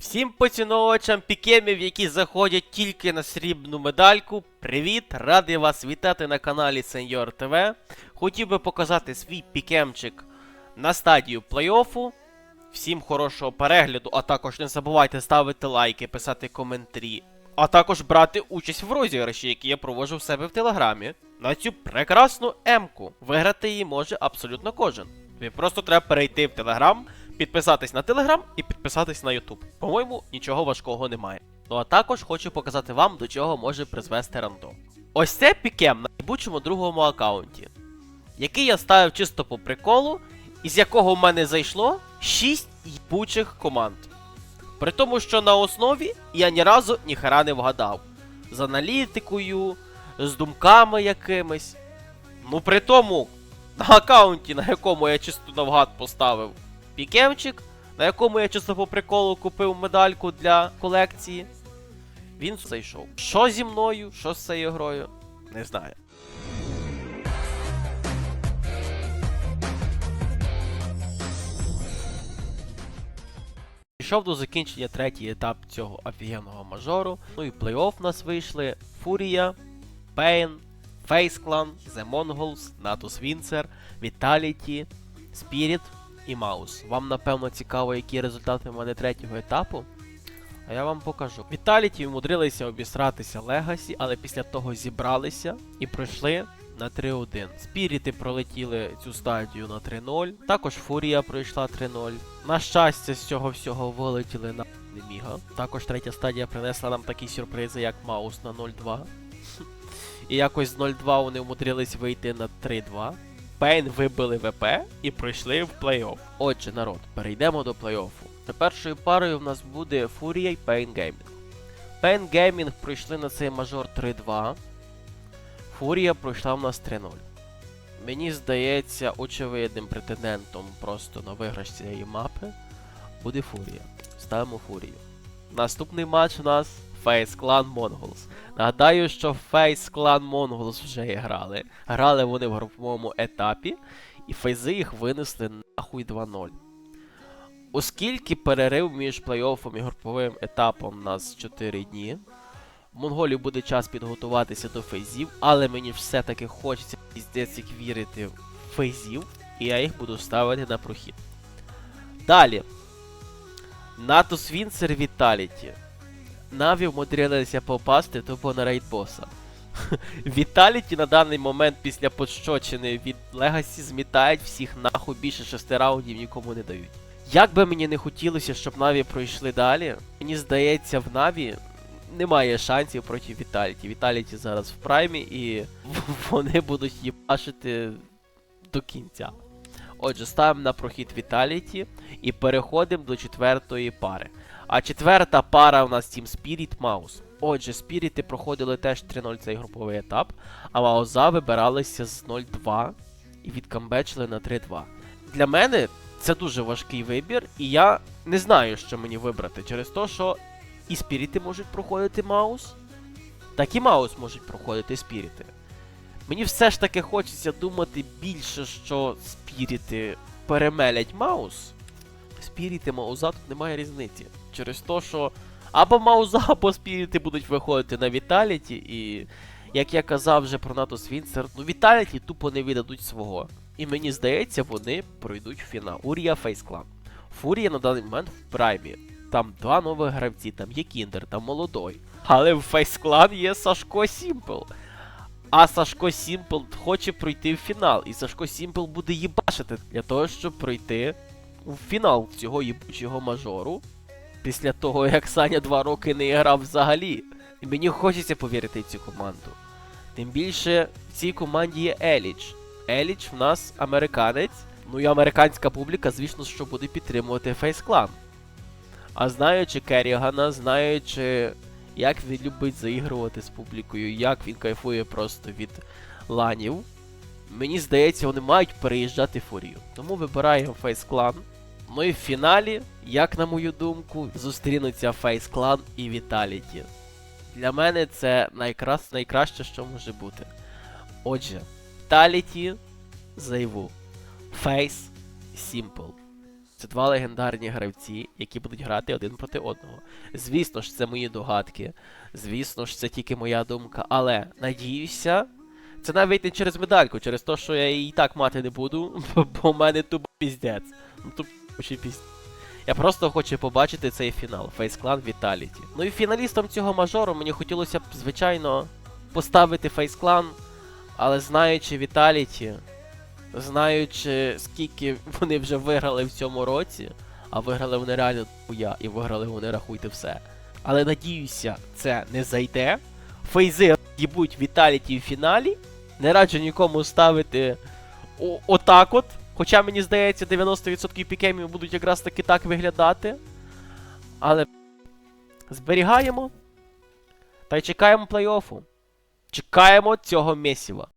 Всім поціновувачам пікемів, які заходять тільки на срібну медальку. Привіт! Радий вас вітати на каналі Сеньор ТВ. Хотів би показати свій пікемчик на стадію плей-оффу. Всім хорошого перегляду, а також не забувайте ставити лайки, писати коментарі, а також брати участь в розіграші, який я проводжу в себе в телеграмі. На цю прекрасну емку. Виграти її може абсолютно кожен. Тобі просто треба перейти в телеграм, підписатись на телеграм і підписатись на Ютуб. По-моєму, нічого важкого немає. Ну а також хочу показати вам, до чого може призвести рандом. Ось це пікем на єбучому другому аккаунті, який я ставив чисто по приколу, із якого в мене зайшло 6 єбучих команд. При тому, що на основі я ні разу ніхера не вгадав. З аналітикою, з думками якимись. Ну при тому, на аккаунті, на якому я чисто навгад поставив пікемчик, на якому я чисто по приколу купив медальку для колекції. Він зайшов. Що зі мною, що з цією грою, не знаю. Пішов до закінчення третій етап цього офігенного мажору. Ну і плей-офф у нас вийшли Фурія, Пейн, Clan, The Mongols, Natus Wincer, Vitality, Spirit і Маус. Вам напевно цікаво, які результати в мене третього етапу. А я вам покажу. Vitality вмудрилися обісратися Легасі, але після того зібралися і пройшли на 3-1. Спіріти пролетіли цю стадію на 3-0. Також Фурія пройшла 3-0. На щастя, з цього всього вилетіли на Неміга. Також третя стадія принесла нам такі сюрпризи, як Маус на 0-2. І якось з 0-2 вони вмудрились вийти на 3-2. Пейн вибили ВП і пройшли в плей-офф. Отже, народ, перейдемо до плей-оффу. Та першою парою в нас буде Фурія і Пейн Геймінг. Пейн Геймінг пройшли на цей мажор 3-2. Фурія пройшла в нас 3-0. Мені здається, очевидним претендентом просто на виграш цієї мапи буде Фурія. Ставимо Фурію. Наступний матч у нас Face Clan Mongols. Нагадаю, що Face Clan Mongols вже грали. Грали вони в груповому етапі, і фейзи їх винесли нахуй 2-0. Оскільки перерив між плей-оффом і груповим етапом у нас 4 дні, в буде час підготуватися до фейзів, але мені все-таки хочеться піздець як вірити в фейзів, і я їх буду ставити на прохід. Далі. Натус Вінсер Віталіті. Наві вмудрилися попасти тупо на рейд. Віталіті на даний момент після пощочини від Легасі змітають всіх нахуй більше шести раундів нікому не дають. Як би мені не хотілося, щоб Наві пройшли далі, мені здається, в Наві немає шансів проти Віталіті. Віталіті зараз в праймі і вони будуть їбашити до кінця. Отже, ставимо на прохід Віталіті і переходимо до четвертої пари. А четверта пара у нас Team Spirit Маус. Отже, спіріти проходили теж 3-0 цей груповий етап, а Мауза вибиралися з 0-2 і відкамбечили на 3-2. Для мене це дуже важкий вибір, і я не знаю, що мені вибрати через те, що і спіріти можуть проходити Маус, так і Маус можуть проходити спіріти. Мені все ж таки хочеться думати більше, що спіріти перемелять Маус. Спіріти Мауза тут немає різниці. Через те, що або Мауза, або спіріти будуть виходити на Віталіті, і як я казав вже про Натус Вінсер, ну Віталіті тупо не віддадуть свого. І мені здається, вони пройдуть в фінал. Урія Фейсклан. Фурія на даний момент в праймі. Там два нових гравці, там є Кіндер, там молодой. Але в Фейсклан є Сашко Сімпл. А Сашко Сімпл хоче пройти в фінал. І Сашко Сімпл буде їбашити для того, щоб пройти у фінал цього їбучого мажору. Після того, як Саня два роки не грав взагалі. І мені хочеться повірити в цю команду. Тим більше в цій команді є Еліч. Еліч в нас американець. Ну і американська публіка, звісно, що буде підтримувати Фейсклан. А знаючи Керрігана, знаючи, як він любить заігрувати з публікою, як він кайфує просто від ланів, мені здається, вони мають переїжджати фурію. Тому вибираємо Фейсклан. Ну і в фіналі, як на мою думку, зустрінуться Фейсклан і Віталіті. Для мене це найкрас... найкраще, що може бути. Отже, Віталіті Зайву. Фейс Simple. Це два легендарні гравці, які будуть грати один проти одного. Звісно ж, це мої догадки. Звісно ж, це тільки моя думка. Але надіюся, це навіть не через медальку, через те, що я її так мати не буду, бо, в мене тупо піздець. Ну ще піздець. Я просто хочу побачити цей фінал Face Clan Vitality. Ну і фіналістом цього мажору мені хотілося б, звичайно, поставити Face Clan, але знаючи Vitality, знаючи, скільки вони вже виграли в цьому році, а виграли вони реально хуя, і виграли вони рахуйте все. Але надіюся, це не зайде. Фейзи їбуть Віталіті в фіналі. Не раджу нікому ставити отак от. Хоча мені здається, 90% пікемів будуть якраз таки так виглядати. Але зберігаємо. Та й чекаємо плей-оффу. Чекаємо цього месіва.